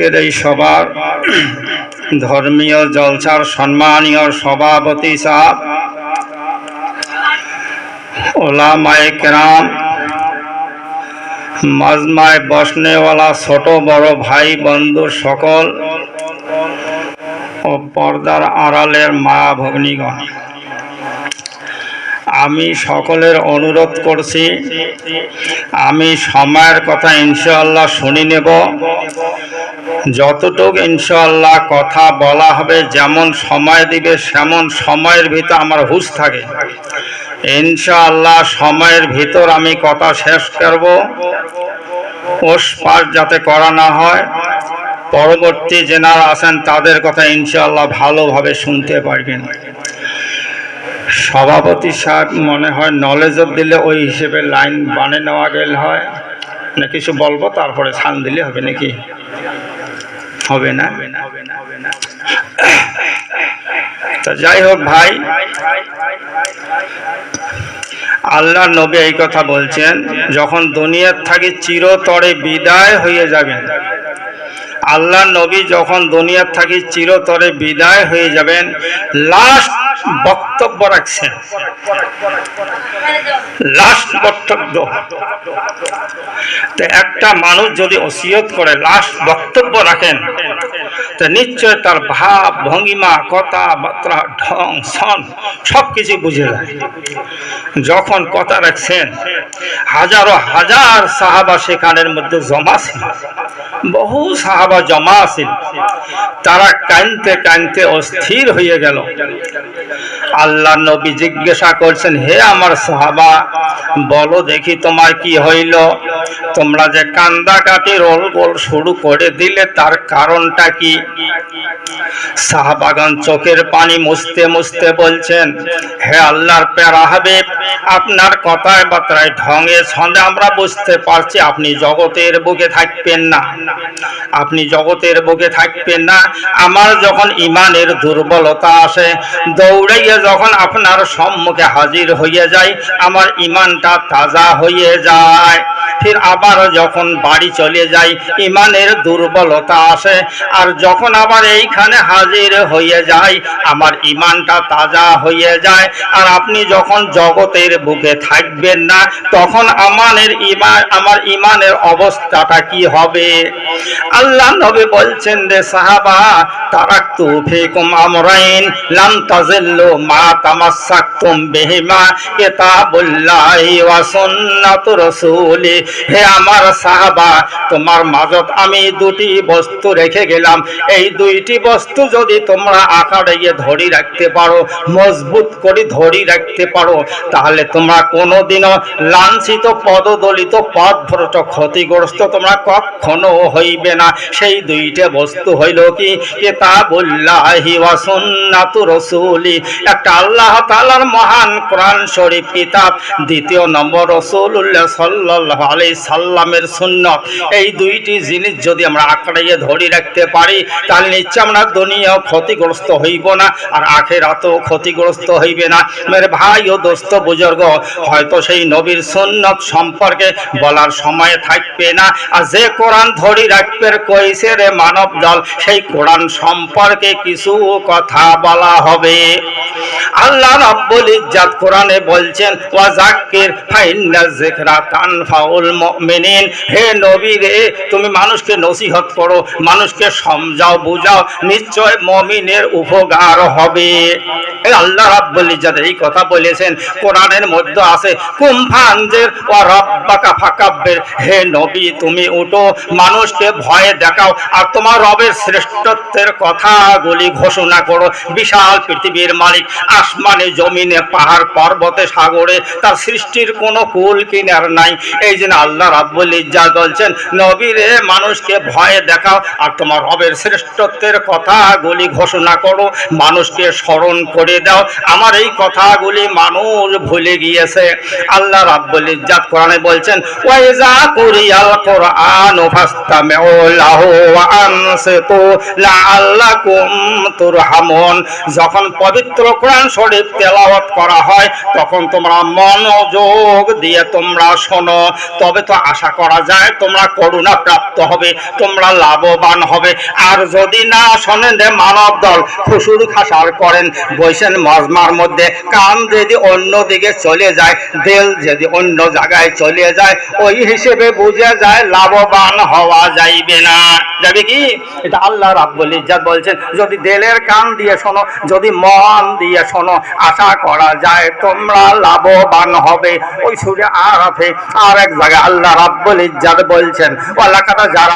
এই সবার ধর্মীয় জলসার সম্মানীয় সভাপতি সাহেব, ওলামায়ে কেরাম, মাজমায় বসনেওয়ালা ছোট বড় ভাই বন্ধু সকল ও পর্দার আড়ালের মা ভগ্নীগণ আমি সকলের অনুরোধ করছি, আমি সময়ের কথা ইনশাআল্লাহ শুনি নেব। যতটুক ইনশাআল্লাহ কথা বলা হবে, যেমন সময় দিবে, সেমন সময়ের ভিতর আমার হুশ থাকে। ইনশাআল্লাহ সময়ের ভিতর আমি কথা শেষ করব। ওস পাস যাতে করা না হয়, পরবর্তী যেনারা আছেন তাদের কথা ইনশাআল্লাহ ভালোভাবে শুনতে পারবেন। সভাপতি সাহেব মনে হয় নলেজও দিলে ওই হিসেবে লাইন বানে নেওয়া গেল হয়। না কিছু বলব? তারপরে ছান দিলে হবে নাকি? হবে না? তা যাই হোক ভাই। আল্লাহ নবী এই কথা বলছেন, যখন দুনিয়ার থাকি চিরতরে বিদায় হয়ে যাবেন। আল্লাহ নবী যখন দুনিয়ার থাকি চিরতরে বিদায় হয়ে যাবেন লাস্ট বক্তব্য রাখছেন। লাস্ট বক্তব্য। তো একটা মানুষ যদি ওসিয়ত করে লাস্ট বক্তব্য রাখেন তো নিশ্চয় তার ভাব, ভঙ্গিমা, কথা, বার্তা, ঢং, সন সব কিছু বুঝে যায়। যখন কথা রাখছেন, হাজারো হাজার সাহাবা সেখানের মধ্যে জমা ছিল। বহু সাহাবা জমা আছিল তারা কানতে কানতে অস্থির হয়ে গেল। আল্লাহ নবী জিজ্ঞাসা করছেন, হে আমার সাহাবা, বলো দেখি তোমার কি হইল? তোমরা যে কান্দা কাটি রোল গোল শুরু করে দিলে, তার কারণটা কি? সাহাবাগান চোখের পানি মুছতে মুছতে বলছেন, হে আল্লাহর প্যারা হবে আপনার কথায় বার্তায় ঢঙে ছন্দে আমরা বুঝতে পারছি আপনি জগতের বুকে থাকবেন না। আপনি জগতের বুকে থাকবেন না। আমার যখন ইমানের দুর্বলতা আসে, দৌড়াইয়ে যখন আপনার সম্মুখে হাজির হয়ে যায় আমার ইমানটা তাজা হয়ে যায়। ফির আবার যখন বাড়ি চলে যাই, ইমানের দুর্বলতা আসে। আর যখন আবার এইখানে হাজির হয়ে যায় আমার ইমানটা তাজা হয়ে যায়। আর আপনি যখন জগতের বুকে থাকবেন না, তখন আমানের ইমান আমার ইমানের অবস্থাটা কি হবে? আল্লাহ নবী বলছেন রে সাহাবা, তারাক্তু ফিকুম আমরাইন, লাম তাজিল্লু মা তামাসসাকতুম বিহিমা, কিতাবুল্লাহি ওয়া সুন্নাতু রাসূলি। হে আমার সাহাবা, তোমার মাঝত আমি দুটি বস্তু রেখে গেলাম। এই দুইটি বস্তু যদি তোমরা আকারে গিয়ে ধরি রাখতে পারো, মজবুত করে ধরি রাখতে পারো, তাহলে তোমরা কোনোদিনও লাঞ্ছিত, পদদলিত পথভ্রষ্ট ক্ষতিগ্রস্ত তোমরা কখনো হইবে না। সেই দুইটা বস্তু হইল কি? কিতাবুল্লাহি ওয়া সুন্নাতু রাসূলি। একটা আল্লাহ তাআলার মহান কোরআন শরীফ কিতাব। দ্বিতীয় নম্বর রাসূলুল্লাহ সাল্লাল্লাহু আলাইহি সাল্লামের সুন্নাত। এই দুইটি জিনিস যদি আমরা আঁকড়াইয়ে ধরে রাখতে পারি, তাহলে নিশ্চয় আমরা দুনিয়াও ক্ষতিগ্রস্ত হইব না, আর আখেরাতেও ক্ষতিগ্রস্ত হইবে না। মেরে ভাই ও দোস্ত বুজুর্গ, হয়তো সেই নবীর সুন্নত সম্পর্কে বলার সময় থাকবে না, আর যে কোরআন ধরি রাখবে কইছে রে মানব দল, সেই কোরআন সম্পর্কে কিছু কথা বলা হবে। আল্লাহ রাব্বুল ইজ্জাত কোরআনে বলছেন, ওয়া যাক্কির, ফাইন্না যিকরা তানফাউল মুমিনিন, হে নবী রে, তুমি মানুষকে নসিহত করো, মানুষকে সমঝাও, বুঝাও, নিশ্চয় মুমিনের উপকার হবে। আল্লাহ রাব্বুল ইজ্জাত এই কথা বলেছেন, কোরআনের মধ্যে আছে কুমফানজের ওয়া রাব্বাকা ফাকাব্বির হে নবী, তুমি উঠো, মানুষকে ভয়ে দেখাও, আর তোমার রবের শ্রেষ্ঠত্বের কথাগুলি ঘোষণা করো। বিশাল পৃথিবীর মালিক আসমানে, জমিনে, পাহাড়, পর্বতে, সাগরে, তার সৃষ্টির কোনো কুল, কিনার নাই। এই জন্য আল্লাহ রাব্বুল ইজ্জাত বলছেন, নবীরে মানুষকে ভয়ে দেখাও, আর তোমার রবের শ্রেষ্ঠত্বের কথাগুলি ঘোষণা করো, মানুষকে স্মরণ করে দাও। আমার এই কথাগুলি মানুষ ভুলে গিয়েছে। আল্লাহ রাব্বুল ইজ্জাত কোরআনে বলছেন, ওয়াইজা কুরিয়াল কোরআন ফাস্তামিউ লাহু ওয়া আনসিতু লাআল্লাকুম তুরহামুন। যখন পবিত্র কোরআন শরীফ তেলাওয়াত করা হয়, তখন তোমরা মনোযোগ দিয়ে তোমরা শোনো। তবে তো আশা করা যায় তোমরা করুণা প্রাপ্ত হবে, তোমরা লাভবান হবে। আর যদি না শোনেন যে মানব দল খুশুর খাসার করেন বৈশেন মজমার মধ্যে, কান যদি অন্য দিকে চলে যায়, দেল যদি অন্য জায়গায় চলে যায়, ওই হিসেবে বুঝে যায় লাভবান হওয়া যাইবে না। যাবে কি? এটা আল্লাহ রাব্বুল ইজ্জাত বলছেন, যদি দেলের কান দিয়ে শোনো, যদি মন দিয়ে শোনো, আশা করা যায় তোমরা লাভবান হবে। ওই সুরে আরাফে আর এক জায়গায় আল্লাহ রাব্বুল ইজ্জাত বলছেন ওয়ালাকাতা যারা